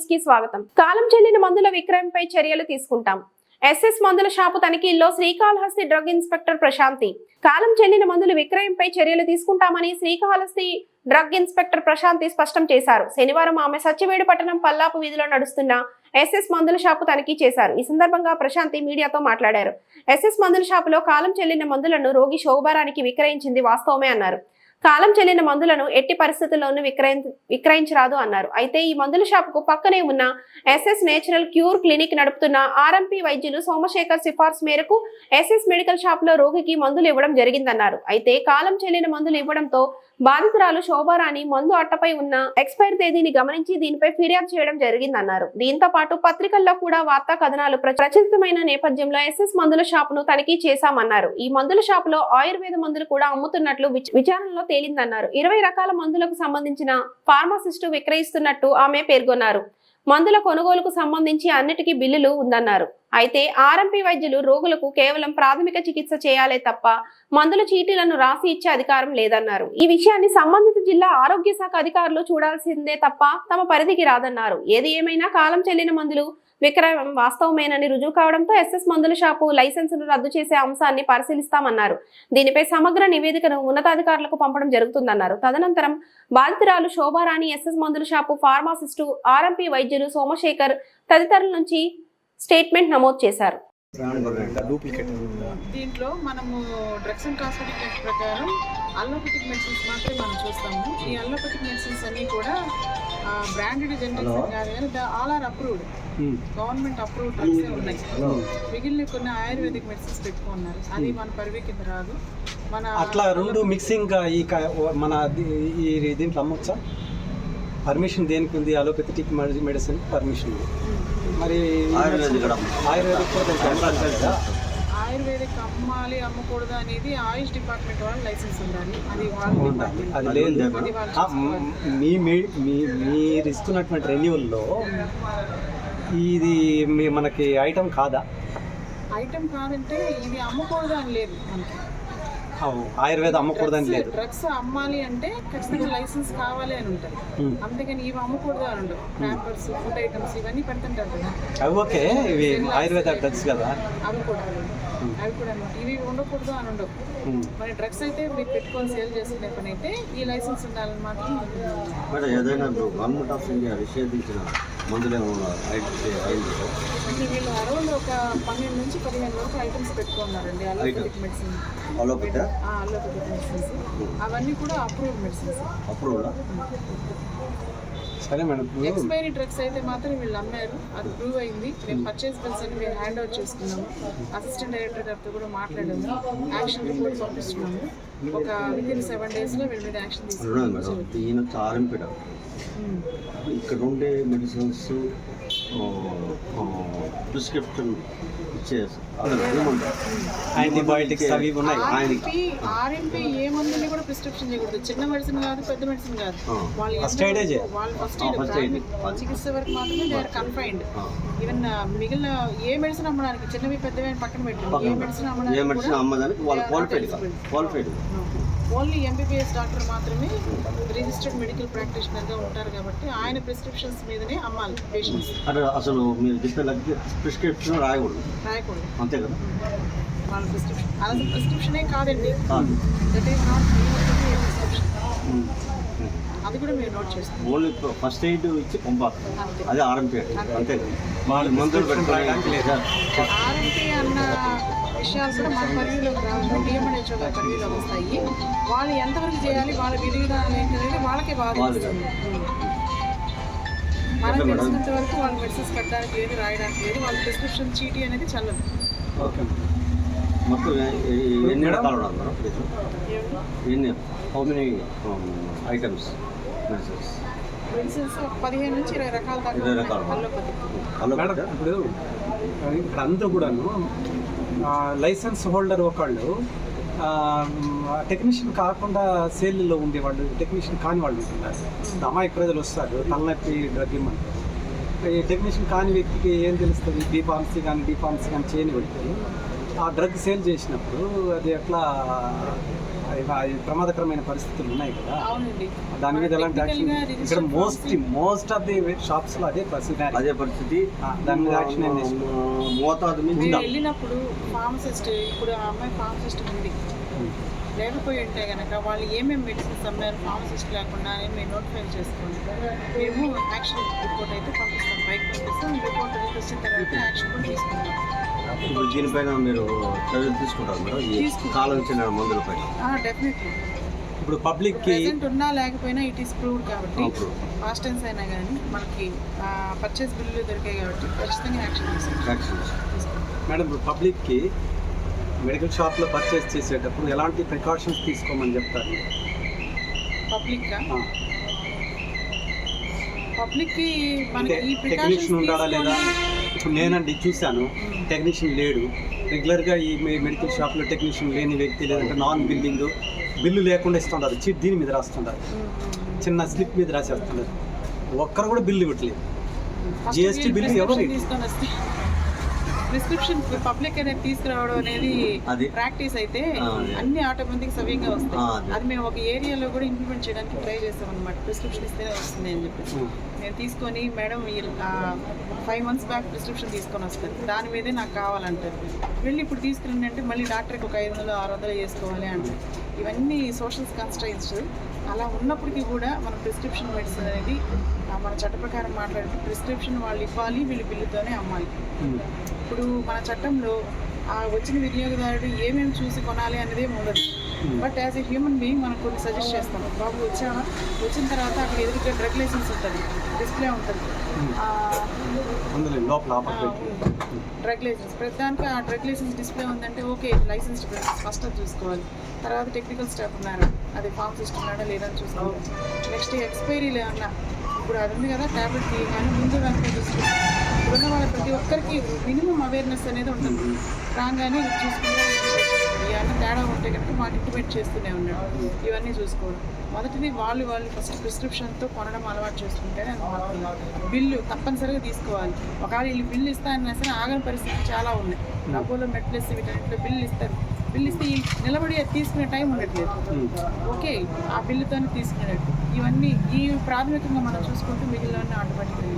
న్యూస్కి స్వాగతం. కాలం చెల్లిన మందుల విక్రయంపై చర్యలు తీసుకుంటాం. ఎస్ఎస్ మందుల షాపు తనిఖీల్లో శ్రీకాళహస్తి డ్రగ్ ఇన్స్పెక్టర్ ప్రశాంతి. కాలం చెల్లిన మందుల విక్రయంపై చర్యలు తీసుకుంటామని శ్రీకాళహస్తి డ్రగ్ ఇన్స్పెక్టర్ ప్రశాంతి స్పష్టం చేశారు. శనివారం ఆమె సత్యవేడు పట్టణం పల్లాపు వీధిలో నడుస్తున్న ఎస్ఎస్ మందుల షాపు తనిఖీ చేశారు. ఈ సందర్భంగా ప్రశాంతి మీడియాతో మాట్లాడారు. ఎస్ఎస్ మందుల షాపులో కాలం చెల్లిన మందులను రోగి శోభారానికి విక్రయించింది వాస్తవమే అన్నారు. కాలం చెల్లిన మందులను ఎట్టి పరిస్థితుల్లోనూ విక్రయి విక్రయించరాదు అన్నారు. అయితే ఈ మందుల షాపుకు పక్కనే ఉన్న ఎస్ఎస్ నేచురల్ క్యూర్ క్లినిక్ నడుపుతున్న ఆర్ఎంపీ వైద్యులు సోమశేఖర్ సిఫార్సు మేరకు ఎస్ఎస్ మెడికల్ షాప్లో రోగికి మందులు ఇవ్వడం జరిగిందన్నారు. అయితే కాలం చెల్లిన మందులు ఇవ్వడంతో బాధితురాలు శోభారాణి మందు అట్టపై ఉన్న ఎక్స్పైర్ తేదీని గమనించి దీనిపై ఫిర్యాదు చేయడం జరిగిందన్నారు. దీంతో పాటు పత్రికల్లో కూడా వార్తా కథనాలు ప్రచురితమైన నేపథ్యంలో ఎస్ఎస్ మందుల షాపును తనిఖీ చేశామన్నారు. ఈ మందుల షాపులో ఆయుర్వేద మందులు కూడా అమ్ముతున్నట్లు విచారణలో తేలిందన్నారు. ఇరవై రకాల మందులకు సంబంధించిన ఫార్మాసిస్టు విక్రయిస్తున్నట్టు ఆమె పేర్కొన్నారు. మందుల కొనుగోలుకు సంబంధించి అన్నిటికీ బిల్లులు ఉందన్నారు. అయితే ఆర్ఎంపీ వైద్యులు రోగులకు కేవలం ప్రాథమిక చికిత్స చేయాలే తప్ప మందుల చీటీలను రాసి ఇచ్చే అధికారం లేదన్నారు. ఈ విషయాన్ని సంబంధిత జిల్లా ఆరోగ్య శాఖ అధికారులు చూడాల్సిందే తప్ప తమ పరిధికి రాదన్నారు. ఏది ఏమైనా కాలం చెల్లిన మందులు విక్రయం వాస్తవమేనని రుజువు కావడంతో ఎస్ఎస్ మందుల షాపు లైసెన్సును రద్దు చేసే అంశాన్ని పరిశీలిస్తామన్నారు. దీనిపై సమగ్ర నివేదికను ఉన్నతాధికారులకు పంపడం జరుగుతుందన్నారు. తదనంతరం బాధితురాలు శోభారాణి ఎస్ఎస్ మందుల షాపు ఫార్మాసిస్టు ఆర్ఎంపీ వైద్యులు సోమశేఖర్ తదితరుల నుంచి స్టేట్మెంట్ నమోదు చేశారు. దీంట్లో మనము డ్రగ్స్ అండ్ కాస్మెటిక్ యాక్ట్ ప్రకారం అల్లోపతిక్ మెడిసిన్స్ మాత్రమే మనం చూస్తాము. ఈ అల్లోపతిక్ మెడిసిన్స్ అన్నీ కూడా బ్రాండెడ్ జనరిక్స్ కాదు కానీ all are approved. Government approved drugs ఉన్నాయి. మిగిలిన కొన్ని ఆయుర్వేదిక్ మెడిసిన్స్ పెట్టుకున్నారు. అది మన పరివి కింద రాదు. మన అట్లా రెండు మిక్సింగ్ ఈ మన ఈ దీంట్లో అమ్మొచ్చా? పర్మిషన్ దేనికి ఉంది? Allopathic medicine permission. మరి ఆయుర్వేదిక్ ఆయుర్వేదిక్ అమ్మాలి అమ్మకూడదు అనేది ఆయుష్ డిపార్ట్మెంట్ వాళ్ళు లైసెన్స్ ఉండాలి. అది వాళ్ళ లేదు మ్, మీ మీరు ఇస్తున్నటువంటి రెన్యువల్లో ఇది మీ- మనకి ఐటమ్ కాదా? ఐటమ్ కాదంటే ఇది అమ్మకూడదు అని లేదు మనకి. ఆయుర్వేద అమ్మకూడదని లేదు. డ్రగ్స్ అమ్మాలి అంటే ఖచ్చితంగా లైసెన్స్ కావాలి అని ఉంటుంది. అంతేగాని ఇవి అమ్మకూడదు అని ఉండవు ప్యాంపర్స్ ఫుడ్ ఐటమ్స్ ఇవన్నీ పెడుతుంటారు కదా. అవి ఓకే ఇవి ఆయుర్వేద డ్రగ్స్ కదా. అవి కూడా అవి కూడా అన్నమాట. ఇవి ఉండకూడదు అని ఉండవు. మరి డ్రగ్స్ అయితే మీరు పెట్టుకొని సేల్ చేసుకునే పని అయితే ఈ లైసెన్స్ ఉండాలని మాత్రం మేడం ఏదైనా గవర్నమెంట్ ఆఫ్ ఇండియా నిషేధించిన మందులు ఏమన్నా ఐ- అయింది సార్ అంటే వీళ్ళు అరౌండ్ ఒక పన్నెండు నుంచి పదిహేను వరకు items పెట్టుకున్నారండి allopathic medicine. Allopathy? Allopathic medicines. అవన్నీ కూడా అప్రూవ్డ్ మెడిసిన్స్. అప్రూవ్డ్? సరే మేడం ఎక్స్పైరీ డ్రగ్స్ అయితే మాత్రం వీళ్ళు అమ్మారు. అది ప్రూవ్ అయింది. మేము పర్చేస్ బిల్స్ అని మేము హ్యాండ్ అవుట్ చేసుకున్నాము. అసిస్టెంట్ డైరెక్టర్ గారితో కూడా మాట్లాడాము. యాక్షన్ రిపోర్ట్ పంపిస్తున్నాము. ఒక విత్ ఇన్ సెవెన్ డేస్లో వీళ్ళ మీద యాక్షన్ మేడం ఈయన ఇక్కడ ఉండే మెడిసిన్స్ ప్రిస్క్రిప్షన్ ఇచ్చే. యాంటీబయాటిక్స్ అవి ఉన్నాయి. ఆర్ఎంపీ ఆర్ఎంపీ ఏ మందుని కూడా ప్రిస్క్రిప్షన్ చేయకూడదు. చిన్న మెడిసిన్ కాదు పెద్ద మెడిసిన్ కాదు. వాళ్ళు ఏ ఫస్ట్. ఎయిడ్ చికిత్స వరకు మాత్రమే దే ఆర్ కన్ఫైన్డ్. ఈవెన్ మిగిలిన ఏ మెడిసిన్ అమ్మడానికి చిన్నవి పెద్దవి పక్కన పెట్టండి ఏ మెడిసిన్ ఏ అమ్మడానికి మెడిసిన్ కూడా అమ్మదానికి వాళ్ళు qualified. Qualified only MBBS doctor మాత్రమే రిజిస్టర్డ్ మెడికల్ ప్రాక్టీషనర్గా ఉంటారు కాబట్టి ఆయన ప్రిస్క్రిప్షన్స్ మీదనే అమ్మాలి పేషెంట్స్ అంటే అసలు మీరు చెప్పిన ప్రిస్క్రిప్షన్ రాయకూడదు. రాయకూడదు. అంతే కదా? వాళ్ళ ప్రిస్క్రిప్షన్ అసలు ప్రిస్క్రిప్షనే కాదండి. కాదు దట్ ఈస్ నాట్ ప్రిస్క్రిప్షన్. అది కూడా మీరు నోట్ చేసుకోండి. ఓన్లీ ఫస్ట్ ఎయిడ్ ఇచ్చి పంపాలి. అదే ఆర్ఎంపీ అంతే. వాళ్ళు మందులు? పెట్టుకొని ఆర్ఎంపీ అన్న విషయాలు కూడా మన పరిధిలోకి రావు డిఎంఎన్హెచ్ఓ గారి పరిధిలోకి వస్తాయి. వాళ్ళు ఎంతవరకు చేయాలి వాళ్ళ విధి విధానాలు ఏంటనేది వాళ్ళకే బాధ వేస్తుంది. మనకు తెలిసినంత వరకు వాళ్ళు మెడిసిన్స్ పెట్టడానికి లేదు రాయడానికి లేదు వాళ్ళ ప్రిస్క్రిప్షన్ చీటీ అనేది చల్లదు. మొత్తం ఎన్ని రకాలు ఎన్ని? How many items medicines medicines ఒక పదిహేను నుంచి ఇరవై రకాల దాకా. అల్లోపతి. ఇప్పుడు అందరూ కూడాను లైసెన్స్ హోల్డర్ ఒకళ్ళు టెక్నీషియన్ కాకుండా సేల్లో ఉండేవాళ్ళు టెక్నీషియన్ కాని వాళ్ళు ఉంటున్నారు. అమాయక ప్రజలు వస్తారు తలనొప్పి డ్రగ్ ఇమ్మంటారు ఈ టెక్నీషియన్ కాని వ్యక్తికి ఏం తెలుస్తుంది? బీఫార్మసీ కానీ డి కానీ చేయని వ్యక్తి. ఆ డ్రగ్ సేల్ చేసినప్పుడు అది ఎట్లా ప్రమాదకరమైన పరిస్థితులు ఉన్నాయి కదా. అవునండి. దాని మీద ఎలాంటి యాక్షన్ ఇక్కడ మోస్ట్ మోస్ట్ ఆఫ్ ది షాప్స్లో అదే పరిస్థితి. అదే పరిస్థితి. దాని మీద యాక్షన్ ఏం మోతాదు వెళ్ళినప్పుడు ఫార్మసిస్ట్ ఇప్పుడు ఆ అమ్మాయి ఫార్మసిస్ట్ ఉంది. లేకపోయి ఉంటే కనుక వాళ్ళు ఏమేమి మెడిసిన్స్ అమ్మారు ఫార్మసిస్ట్ లేకుండా అని మేము నోటిఫై చేసుకోండి. మేము యాక్షన్ రిపోర్ట్ అయితే పంపిస్తాం. బైక్ పంపిస్తాం. రిపోర్ట్ వచ్చిన తర్వాత యాక్షన్ కూడా తీసుకుంటాం. ఇప్పుడు దీనిపైన మీరు చర్యలు తీసుకుంటారు మేడం? ఈ. కాలం చెందిన మందుల పైన. డెఫినెట్లీ ఇప్పుడు పబ్లిక్కి ప్రెసెంట్ ఉన్నా లేకపోయినా ఇట్ ఈస్ ప్రూవ్డ్ కాబట్టి ఫాస్ట్ టైమ్స్ అయినా కానీ మనకి పర్చేస్ బిల్లులు దొరికాయి కాబట్టి ఖచ్చితంగా యాక్షన్ తీసుకుంటాం మేడం ఇప్పుడు పబ్లిక్కి మెడికల్ షాప్లో పర్చేస్ చేసేటప్పుడు ఎలాంటి ప్రికాషన్స్ తీసుకోమని చెప్తారు? పబ్లిక్గా పబ్లిక్కి మనకి ఈ టెక్నీషియన్ ఉండాలా లేదా? ప్రికాషన్స్ ఇప్పుడు నేనండి చూశాను. టెక్నీషియన్ లేడు. రెగ్యులర్గా ఈ మె- మెడికల్ షాప్లో టెక్నీషియన్ లేని వ్యక్తి లేదంటే నాన్ బిల్లింగ్ బిల్లు లేకుండా ఇస్తుంటారు. చీట్ దీని మీద రాస్తుంటారు. చిన్న స్లిప్ మీద రాసేస్తున్నారు ఒక్కరు కూడా బిల్లు ఇవ్వట్లేదు. GST బిల్లు ఎవరు ప్రిస్క్రిప్షన్ పబ్లిక్ అనేది తీసుకురావడం అనేది ప్రాక్టీస్ అయితే. అన్ని ఆటోమేటిక్ సవ్యంగా వస్తాయి. అదే. మేము ఒక ఏరియాలో కూడా ఇంప్లిమెంట్ చేయడానికి ట్రై చేస్తాం అనమాట ప్రిస్క్రిప్షన్ ఇస్తేనే వస్తుంది అని చెప్పేసి. ఉం. నేను తీసుకొని madam five months back prescription తీసుకొని వస్తాను. దాని మీదే నాకు కావాలంటారు. వెళ్ళి ఇప్పుడు తీసుకురండి అంటే మళ్ళీ డాక్టర్కి ఒక ఐదు వందలు ఆరు వందలు వేసుకోవాలి అంటారు. ఇవన్నీ సోషల్ కన్స్ట్రైన్స్ అలా ఉన్నప్పటికీ కూడా మన ప్రిస్క్రిప్షన్ మెడిసిన్ అనేది మన చట్ట ప్రకారం మాట్లాడితే ప్రిస్క్రిప్షన్ వాళ్ళు ఇవ్వాలి వీళ్ళు బిల్లుతోనే అమ్మాలి. ఇప్పుడు మన చట్టంలో ఆ వచ్చిన వినియోగదారుడు ఏమేమి చూసి కొనాలి అనేది ఉండదు but as a human being మనం కొన్ని సజెస్ట్ చేస్తాం. బాబు వచ్చామా వచ్చిన తర్వాత అక్కడ ఎదురుగా డ్రగ్ లైసెన్స్ ఉంటుంది. డిస్ప్లే ఉంటుంది. Drug licence. ప్రతిదానికి ఆ డ్రగ్ లైసెన్స్ డిస్ప్లే ఉందంటే ఓకే లైసెన్స్ ఫస్ట్ అది చూసుకోవాలి. తర్వాత టెక్నికల్ స్టాఫ్ ఉన్నారు? అది ఫామ్ సిస్టమ్ ఉన్నాడా లేదని చూసుకోవాలి. నెక్స్ట్ ఎక్స్పైరీలు ఏమన్నా? ఇప్పుడు అది ఉంది కదా ట్యాబ్లెట్ తీయగానే ముందు వెనక చూసుకోవాలి. ఒక్కరికి మినిమం అవేర్నెస్ అనేది ఉంటుంది. రాగానే ఇది చూసుకుంటే ఇవన్నీ తేడా ఉంటే కనుక మాకు ఇంటిమేట్ చేస్తూనే ఉన్నాడు ఇవన్నీ చూసుకోవడం మొదటిది వాళ్ళు వాళ్ళు ఫస్ట్ ప్రిస్క్రిప్షన్తో కొనడం అలవాటు చేసుకుంటేనే అది బిల్లు తప్పనిసరిగా తీసుకోవాలి. ఒకవేళ వీళ్ళు బిల్లు ఇస్తారన్నా సరే ఆగని పరిస్థితి చాలా ఉన్నాయి. డబ్బులో మెట్లెస్ వీటన్నిటిలో బిల్లు ఇస్తారు. బిల్లు ఇస్తే నిలబడి తీసుకునే టైం ఉండట్లేదు. ఓకే ఆ బిల్లుతోనే తీసుకునేటట్టు. ఇవన్నీ ఈ ప్రాథమికంగా మనం చూసుకుంటూ మిగిలిన ఆటోమేటిక్గా